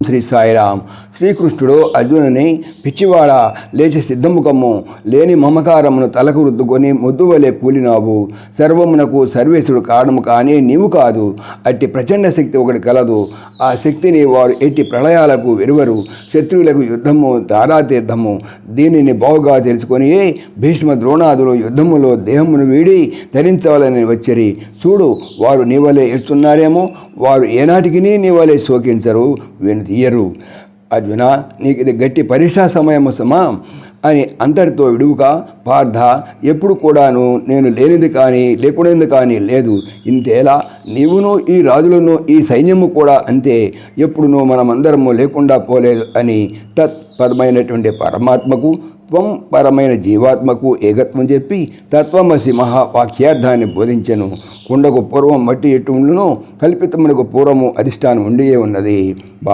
શ્રી સાંઈરામ శ్రీకృష్ణుడు అర్జునుని పిచ్చివాడ లేచి సిద్ధముఖము లేని మమకారమును తలకు రుద్దుకొని ముద్దువలే కూలినావు. సర్వమునకు సర్వేశుడు కారణము కానీ నీవు కాదు అట్టి ప్రచండ శక్తి ఒకటి కలదు. ఆ శక్తిని వారు ఎట్టి ప్రళయాలకు వెరువరు శత్రువులకు యుద్ధము దారాతీర్థము దీనిని బావుగా తెలుసుకొని భీష్మ ద్రోణాదులు యుద్ధములో దేహమును వీడి ధరించవాలని వచ్చిరి. చూడు వారు నీవలే ఇస్తున్నారేమో వారు ఏనాటికి నీవలే శోకించరు వెను తీయరు. అర్జున నీకు ఇది గట్టి పరీక్షా సమయము సమా అని అంతటితో విడువుక పార్థ ఎప్పుడు కూడాను నేను లేనిది కానీ లేకునేది కానీ లేదు. ఇంతేలా నీవును ఈ రాజులను ఈ సైన్యము కూడా అంతే. ఎప్పుడునూ మనమందరము లేకుండా పోలేదు అని తత్పదమైనటువంటి పరమాత్మకు త్వం పరమైన జీవాత్మకు ఏకత్వం చెప్పి తత్వమసి మహావాక్యార్థాన్ని బోధించెను. కుండకు పూర్వం మట్టి ఎట్టు ఉండునో కల్పితమునకు పూర్వము అధిష్టానం ఉండియే ఉన్నది.